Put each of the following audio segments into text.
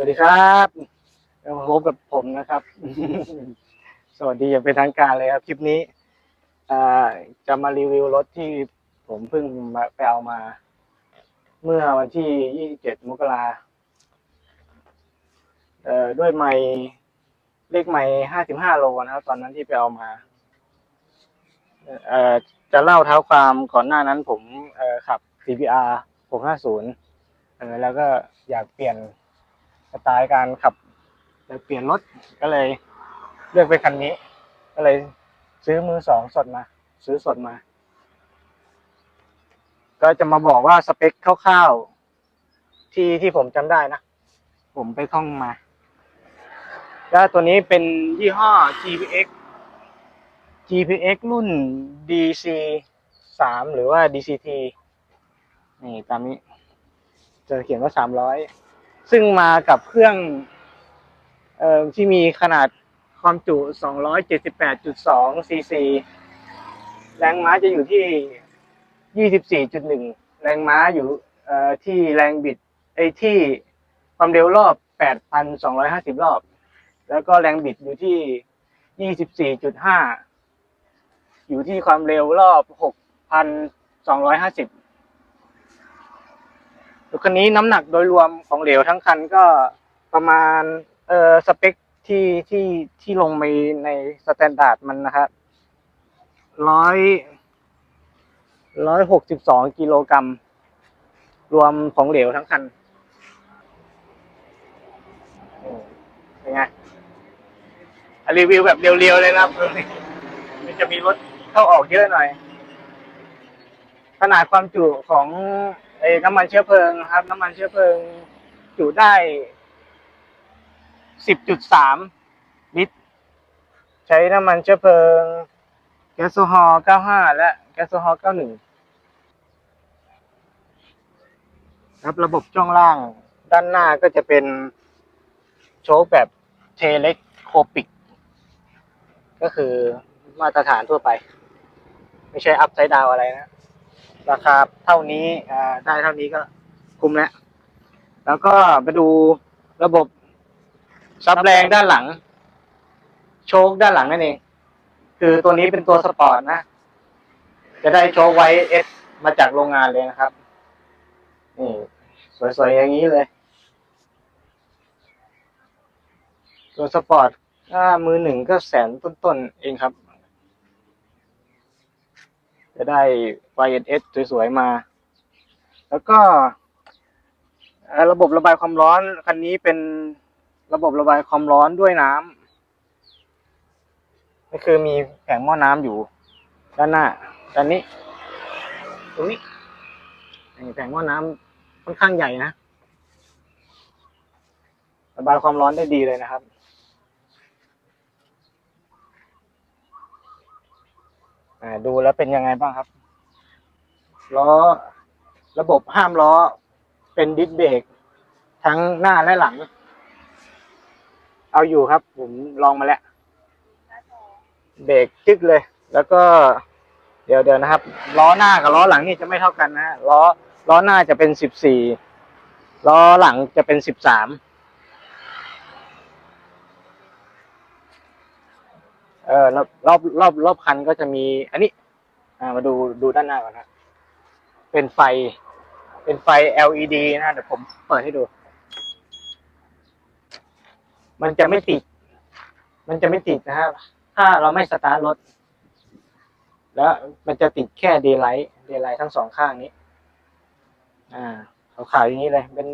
วัสดีครับมาพบกับผมนะครับ สวัสดีอย่างเป็นทางการเลยครับ คลิปนี้จะมารีวิวรถที่ผมเพิ่งมาไปเอามา เมื่อวันที่ 27 มกราเอ่อด้วยไม้เลขไม้55 โลนะครับ ตอนนั้นที่ไปเอามาจะเล่าเท้าความก่อนหน้านั้นผมขับ CBR 650แล้วก็อยากเปลี่ยน สไตล์การขับอยากเปลี่ยนรถก็เลยเลือกไปคันนี้ ก็เลยซื้อมือสองสดมา ซื้อสดมา ก็จะมาบอกว่าสเปคคร่าวๆที่ที่ผมจำได้นะ ผมไปท่องมาก็ตัวนี้เป็นยี่ห้อ GPX GPX รุ่น DC สามหรือว่า DCT นี่ตามนี้ จะเขียนว่าสามร้อย ซึ่งมากับเครื่องออที่มีขนาดความจุ 278.2 cc แรงม้าจะอยู่ที่ 24.1 แรงม้าอยู่ที่แรงบิดไอที่ความเร็วรอบ 8,250 รอบ แล้วก็แรงบิดอยู่ที่ 24.5 อยู่ที่ความเร็วรอบ 6,250 รถคันนี้น้ำหนักโดยรวมของเหลวทั้งคันก็ประมาณเอ่อสเปคที่ที่ที่ลงไปในสแตนดาร์ดมันนะครับร้อยร้อยหกสิบสองกิโลกรัมรวมของเหลวทั้งคันอืมเป็นไงรีวิวแบบเรียวๆเลยนะครับมันจะมีรถเข้าออกเยอะหน่อย ขนาดความจุของ ไอ้น้ำมันเชื้อเพลิงนะครับ น้ำมันเชื้อเพลิงจุได้10.3ลิตร ใช้น้ำมันเชื้อเพลิงแก๊สโซฮอล์95และแก๊สโซฮอล์91ครับระบบช่วงล่างด้านหน้าก็จะเป็นโชคแบบเทเล็กโคปิก ก็คือมาตรฐานทั่วไป ไม่ใช่อัพไซด์ดาวอะไรนะ ราคาเท่านี้อ่าได้เท่านี้ก็คุ้มแล้ว แล้วก็ไปดูระบบซับแรงด้านหลัง โชคด้านหลังนั่นเอง คือตัวนี้เป็นตัวสปอร์ตนะ จะได้โชคไว้เอสมาจากโรงงานเลยนะครับนี่สวยๆอย่างนี้เลย ตัวสปอร์ตถ้ามือหนึ่งก็แสนต้นๆเองครับ จะได้ YNS สวยๆมา แล้วก็ ระบบระบายความร้อน คันนี้เป็นระบบระบายความร้อนด้วยน้ำก็คือมีแผงหม้อน้ำอยู่ ด้านหน้าด้านนี้ ตรงนี้แผงหม้อน้ำค่อนข้างใหญ่นะระบายความร้อนได้ดีเลยนะครับ อ่าดูแล้วเป็นยังไงบ้างครับล้อระบบห้ามล้อ เป็นดิสเบรกทั้งหน้าและหลัง เอาอยู่ครับ ผมลองมาแล้วเบรกจึกเลย แล้วก็ เดี๋ยวเดี๋ยวนะครับ ล้อหน้ากับล้อหลังนี่จะไม่เท่ากันนะฮะล้อล้อหน้าจะเป็นสิบสี่ล้อหลังจะเป็นสิบสาม เออรอบรอบรอบรอบคันก็จะมี อันนี้ อ่ามาดูดูด้านหน้าก่อนนะเป็นไฟ เป็นไฟ LED นะเดี๋ยวผมเปิดให้ดู มันจะไม่ติด มันจะไม่ติดนะครับ ถ้าเราไม่สตาร์ทรถ แล้วมันจะติดแค่เดย์ไลท์เดย์ไลท์ทั้งสองข้างนี้ อ่าขาวๆอย่างนี้เลย เป็น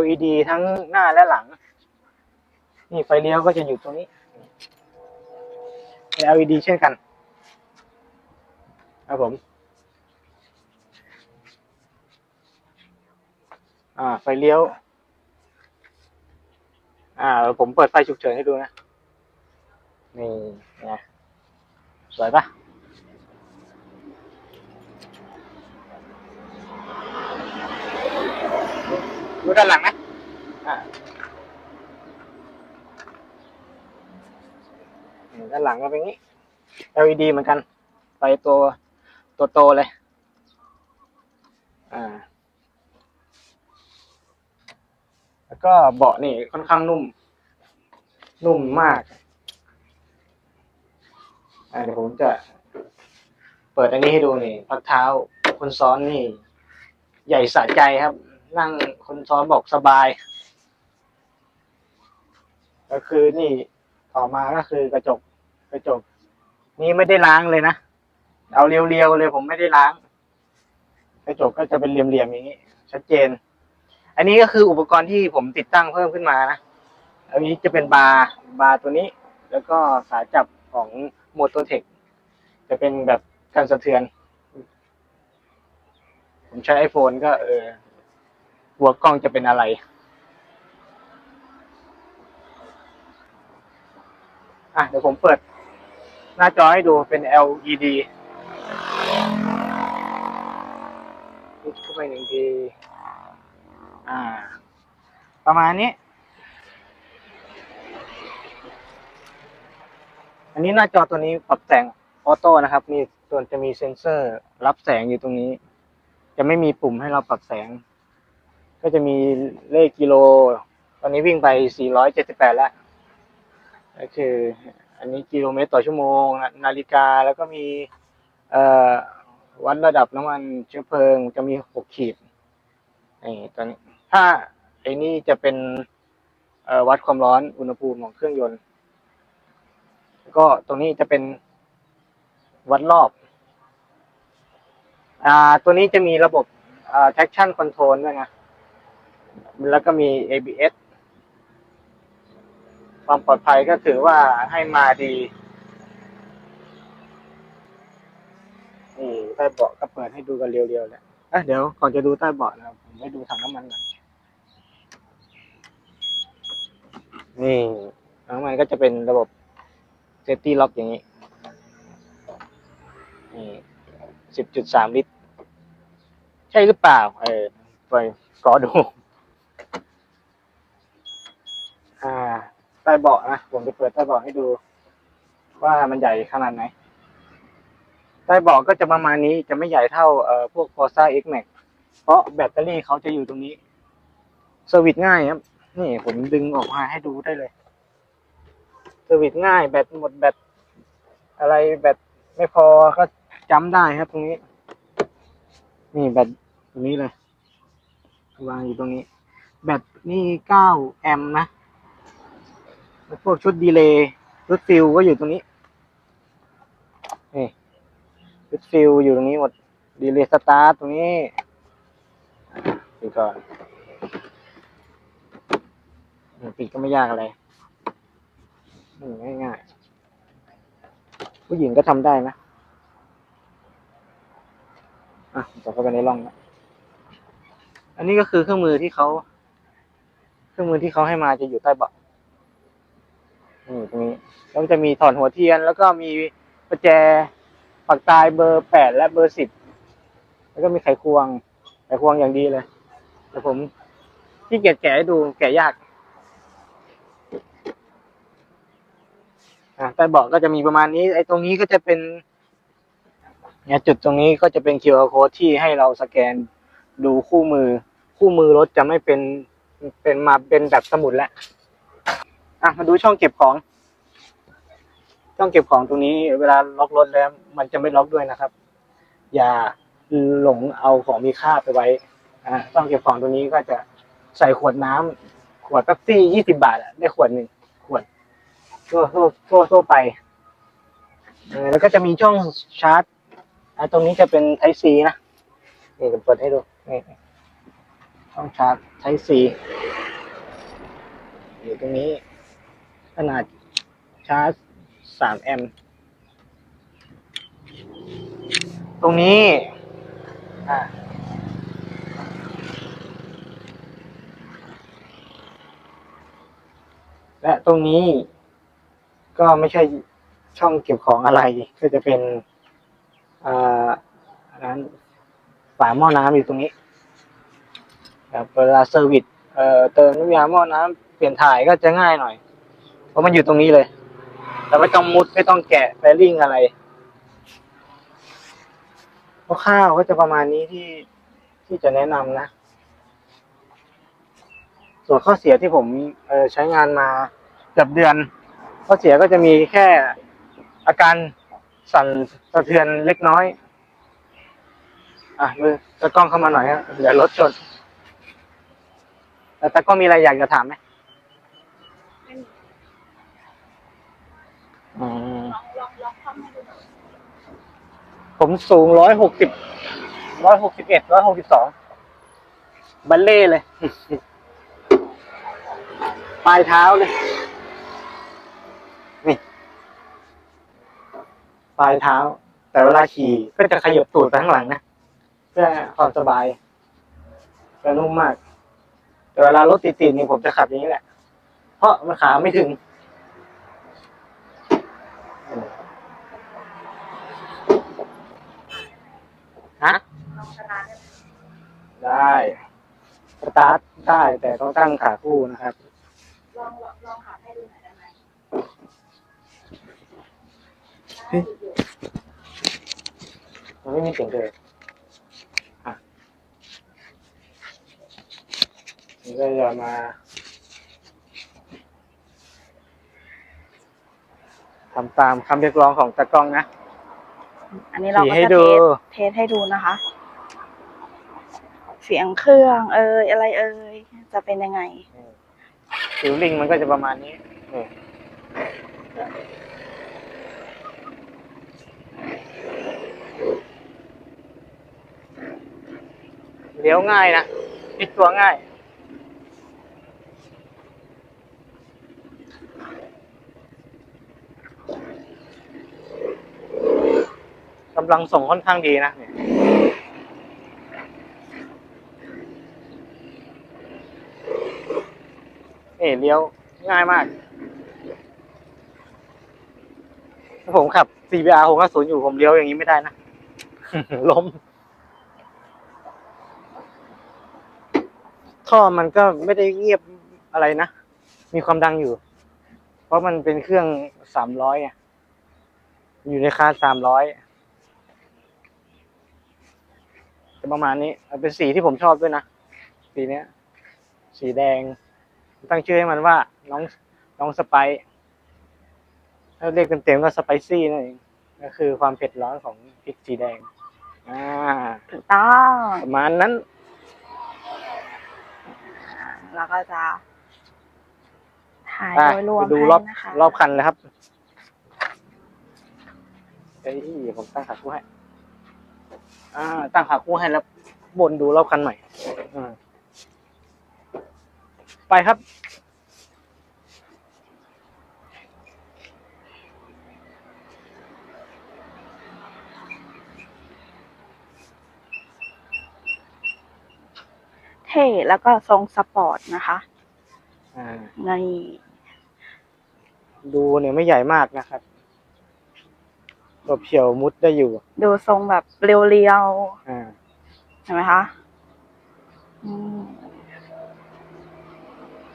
LED ทั้งหน้าและหลัง นี่ไฟเลี้ยวก็จะอยู่ตรงนี้ เป็น LED เช่นกัน ครับผม อ่า ไฟเลี้ยว อ่า ผมเปิดไฟฉุกเฉินให้ดูนะ นี่ไงสวยปะดูด้านหลังนะอ่า ด้านหลังก็เป็นงี้ LED เหมือนกันไฟตัวตัวโตเลย อ่า แล้วก็เบาะนี่ค่อนข้างนุ่ม นุ่มมาก อะเดี๋ยวผมจะ เปิดอันนี้ให้ดูนี่พักเท้าคนซ้อนนี่ ใหญ่สะใจครับ นั่งคนซ้อนบอกสบาย ก็คือนี่ต่อมาก็คือกระจก กระจก นี่ไม่ได้ล้างเลยนะ เอาเรียวๆเลยผมไม่ได้ล้าง กระจกก็จะเป็นเหลี่ยมๆอย่างนี้ ชัดเจน อันนี้ก็คืออุปกรณ์ที่ผมติดตั้งเพิ่มขึ้นมานะ อันนี้จะเป็นบาร์บาร์ตัวนี้ แล้วก็ขายจับของโมโตเทคจะเป็นแบบการสะเทือน ผมใช้ iPhone ก็เออหัวกล้องจะเป็นอะไรอะเดี๋ยวผมเปิด หน้าจอให้ดูเป็น LED คลิกเข้าไปหนึ่งที อ่า ประมาณนี้ อันนี้หน้าจอตัวนี้ปรับแต่งออโต้นะครับ มีส่วนจะมีเซ็นเซอร์รับแสงอยู่ตรงนี้ จะไม่มีปุ่มให้เราปรับแสง ก็จะมีเลขกิโล ตอนนี้วิ่งไป 478 แล้วก็คือ อันนี้กิโลเมตรต่อชั่วโมง นาฬิกาแล้วก็มีวัดระดับน้ำมันเชื้อเพลิงจะมี6ขีดนี่ตอนนี้ถ้าไอ้นี่จะเป็นวัดความร้อนอุณหภูมิของเครื่องยนต์ ก็ตรงนี้จะเป็นวัดรอบ อ่า ตัวนี้จะมีระบบอ่า traction control ด้วยนะ แล้วก็มี ABS ความปลอดภัยก็ถือว่าให้มาดีนี่ใต้เบาะก็เปิดให้ดูกันเรียวๆเลยอะเดี๋ยวก่อนจะดูใต้เบาะนะครับผมให้ดูถังน้ำมันก่อนนี่ถังน้ำมันก็จะเป็นระบบ safety lock อย่างนี้นี่สิบจุดสามลิตร ใช่หรือเปล่า เออไปกอดู อ่า ต้เบาะนะผมจะเปิดใต้เบาะให้ดู ว่ามันใหญ่ขนาดไหนใต้เบาะก็จะประมาณนี้จะไม่ใหญ่เท่าเอ่อพวก Forza X Max เพราะแบตเตอรี่เขาจะอยู่ตรงนี้สวิตช์ง่ายครับ นี่ผมดึงออกมาให้ดูได้เลยสวิตช์ง่ายแบตหมดแบตอะไรแบตไม่พอก็จำได้ครับตรงนี้ นี่แบตตรงนี้เลย วางอยู่ตรงนี้ แบตนี่เก้าแอมป์นะ พวกชุดดีเลย์ชุดฟิลก็อยู่ตรงนี้นี่ชุดฟิลอยู่ตรงนี้หมดดีเลย์สตาร์ตรงนี้ปิดก่อนปิดก็ไม่ยากอะไรอืมง่ายๆผู้หญิงก็ทำได้นะอะจะเข้าไปในร่องนะอันนี้ก็คือเครื่องมือที่เขา เครื่องมือที่เขาให้มาจะอยู่ใต้เบาะ นี่ตรงนี้แล้วจะมีถอนหัวเทียน แล้วก็มีประแจปักตายเบอร์แปดและเบอร์สิบแล้วก็มีไขควง ไขควงอย่างดีเลย แต่ผมที่เกียจแกะให้ดูแกะยากอะใต้เบาะก็จะมีประมาณนี้ ไอ้ตรงนี้ก็จะเป็นเนี่ยจุดตรงนี้ก็จะเป็น QR code ที่ให้เราสแกนดูคู่มือ คู่มือรถจะไม่เป็นเป็นมาเป็นแบบสมุดแล้ว อะมาดูช่องเก็บของ ช่องเก็บของตรงนี้ เวลาล็อกรถแล้ว มันจะไม่ล็อกด้วยนะครับ อย่าหลงเอาของมีค่าไปไว้ อะช่องเก็บของตรงนี้ก็จะใส่ขวดน้ำขวดเป๊ปซี่ยี่สิบาทอะได้ขวดหนึ่งขวดทั่วทั่วทั่วทั่วไปแล้วก็จะมีช่องชาร์จอะตรงนี้จะเป็น Type C นะนี่ผมเปิดให้ดูนี่ช่องชาร์จ Type C อยู่ตรงนี้ ขนาดชาร์จ3แอมป์ตรงนี้ อะและตรงนี้ก็ไม่ใช่ช่องเก็บของอะไร ก็จะเป็นอ่านนั้นฝาหม้อน้ำอยู่ตรงนี้ครับเวลาเซอร์วิสเอ่อเติมน้ำยาหม้อน้ำเปลี่ยนถ่ายก็จะง่ายหน่อย เพราะมันอยู่ตรงนี้เลยแต่ไม่ต้องมุดไม่ต้องแกะแฟริ่งอะไรคร่าวก็จะประมาณนี้ที่ที่จะแนะนำนะ ส่วนข้อเสียที่ผมเออใช้งานมาเกือบเดือน ข้อเสียก็จะมีแค่อาการสั่นสะเทือนเล็กน้อย อะมือตะกล้องเข้ามาหน่อยฮะเดี๋ยวรถชนแล้วตะกล้องมีอะไรอยากจะถามไหม อืมลองลองลองเข้ามาดูหน่อยผมสูงร้อยหกสิบร้อยหกสิบเอ็ดร้อยหกสิบสองบัลเล่เลย ปลายเท้าเลย นี่ ปลายเท้า แต่เวลาขี่ก็จะขยับตูดไปข้างหลังนะเพื่อความสบายจะนุ่มมาก แต่เวลารถติดๆนี่ผมจะขับอย่างนี้แหละ เพราะมันขาไม่ถึง ฮะลองสตาร์ทได้ไหมได้สตาร์ทได้แต่ต้องตั้งขาคู่นะครับ ลองลองลองขับให้ดูหน่อยได้ไหมเฮ้ยมันไม่มีเสียงเลยอะนี่ก็จะมาทำตามคำเรียกร้องของตากล้องนะ อันนี้เราก็ขี่ให้จะดูเทสเทสให้ดูนะคะเสียงเครื่อง เอ่ยอะไรเอ่ยจะเป็นยังไงฟิลลิ่งมันก็จะประมาณนี้นี่เลี้ยวง่ายนะพลิกตัวง่าย กำลังส่งค่อนข้างดีนะเนี่ย เลี้ยวง่ายมากถ้าผมขับ CBR 650อยู่ผมเลี้ยวอย่างนี้ไม่ได้นะ ล้ม ท่อมันก็ไม่ได้เงียบอะไรนะ มีความดังอยู่ เพราะมันเป็นเครื่องสามร้อยอะ อยู่ในคาสามร้อยประมาณนี้มันเป็นสีที่ผมชอบด้วยนะ สีเนี้ย สีแดง ตั้งชื่อให้มันว่าน้องน้องสไปซ์ถ้าเรียกเต็มๆก็สไปซี่นั่นเองก็คือความเผ็ดร้อนของพริกสีแดง อ่าถูกต้องประมาณนั้นอ่าเราก็จะถ่ายอะโดยรวมไปดูให้รอบนะคะรอบคันเลยครับเอ้ยผมตั้งขาคู่ให้ อ่า ตั้งขาคู่ให้แล้วบนดูรอบคันใหม่อ่า ไปครับ เท่แล้วก็ทรงสปอร์ตนะคะอ่าในดูเนี่ยไม่ใหญ่มากนะครับตัวเพียวมุดได้อยู่ ดูทรงแบบเรียวอ่า ๆเห็นไหมคะอืม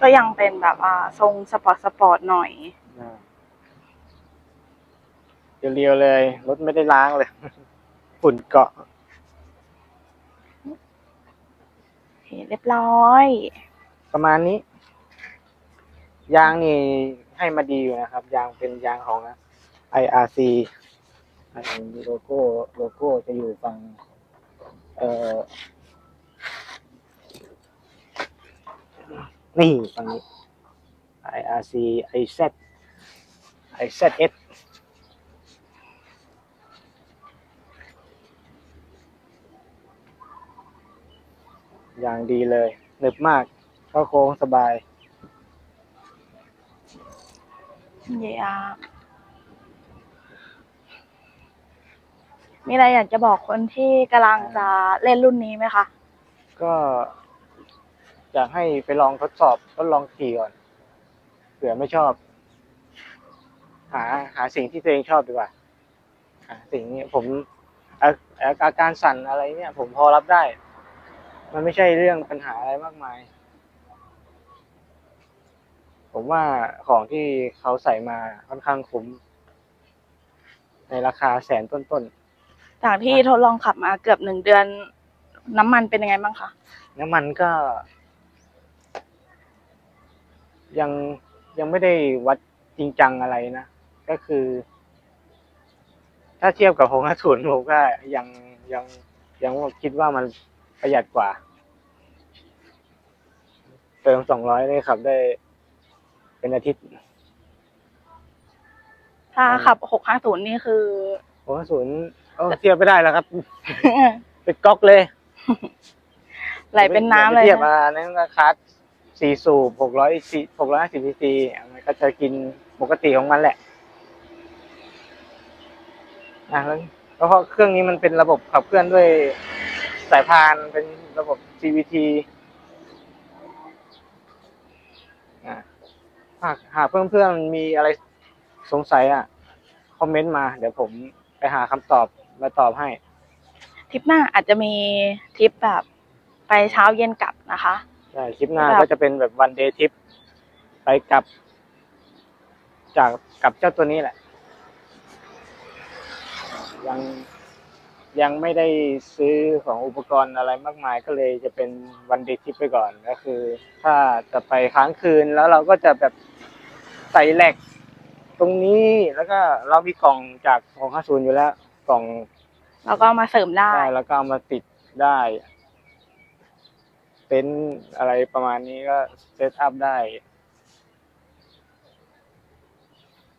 ก็ยังเป็นแบบว่าทรงสปอร์ตสปอร์ตหน่อย อ่าเรียวๆเลย รถไม่ได้ล้างเลย ฝุ่นเกาะ โอเคเรียบร้อย ประมาณนี้ ยางนี่ให้มาดีอยู่นะครับ ยางเป็นยางของ IRC อันนี้โลโก้โลโก้จะอยู่ฝั่งเอ่อ นี่ฝั่งนี้ IRC IZ IZS อย่างดีเลยหนึบมาก เข้าโค้งสบายเยียมีอะไรอยากจะบอกคนที่กำลังจะเล่นรุ่นนี้ไหมคะ ก็ อยากให้ไปลองทดสอบทดลองขี่ก่อนเผื่อไม่ชอบ หาหาสิ่งที่ตัวเองชอบดีกว่าหาสิ่งนี้ผมอาอาอาการสั่นอะไรเนี่ย ผมพอรับได้ มันไม่ใช่เรื่องปัญหาอะไรมากมาย ผมว่าของที่เขาใส่มาค่อนข้างคุ้ม ในราคาแสนต้นจากที่ทดลองขับมาเกือบหนึ่งเดือน น้ำมันเป็นยังไงบ้างคะๆน้ำมันก็ ยังยังไม่ได้วัดจริงจังอะไรนะ ก็คือ ถ้าเทียบกับหกห้าศูนย์ผมก็ยังยังยังคิดว่ามันประหยัดกว่า เติมสองร้อยได้ขับได้เป็นอาทิตย์ ถ้าขับหกห้าศูนย์นี่คือ หกห้าศูนย์เทียบไม่ได้แล้วครับ เป็นก๊อกเลย ไหลเป็นน้ำเลยเทียบนะอ่านั่นก็คัส สี่สูบหกร้อยสี่หกร้อยห้าสิบซีซีมันก็จะกินปกติของมันแหละอะแล้วเพราะเครื่องนี้มันเป็นระบบขับเคลื่อนด้วยสายพานเป็นระบบ CVT อะหากหากเพื่อนๆมีอะไรสงสัยอะ คอมเมนต์มา เดี๋ยวผมไปหาคำตอบมาตอบให้ ทริปหน้าอาจจะมีทริปแบบไปเช้าเย็นกลับนะคะ ใช่คลิปหน้าแบบก็จะเป็นแบบวันเดย์ทริปไปกลับ จากกับเจ้าตัวนี้แหละ ยังยังไม่ได้ซื้อของอุปกรณ์อะไรมากมายก็เลยจะเป็นวันเดย์ทริปไปก่อนก็คือ ถ้าจะไปค้างคืนแล้วเราก็จะแบบใส่แหลกตรงนี้แล้วก็เรามีกล่องจากของห้าศูนย์อยู่แล้ว กล่อง แล้วก็มาเสริมได้ได้แล้วก็เอามาติดได้ เต็นท์อะไรประมาณนี้ก็เซตอัพได้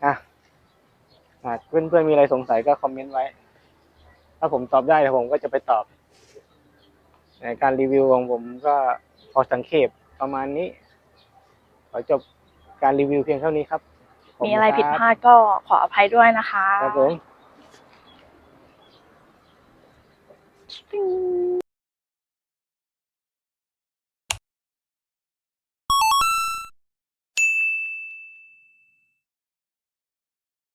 อะหากเพื่อนๆมีอะไรสงสัยก็คอมเมนต์ไว้ ถ้าผมตอบได้เดี๋ยวผมก็จะไปตอบ ในการรีวิวของผมก็พอสังเขปประมาณนี้ ขอจบการรีวิวเพียงเท่านี้ครับขบมีคุณอะไรผิดคบพลาดก็ขออภัยด้วยนะคะ ครับผมปิ้ง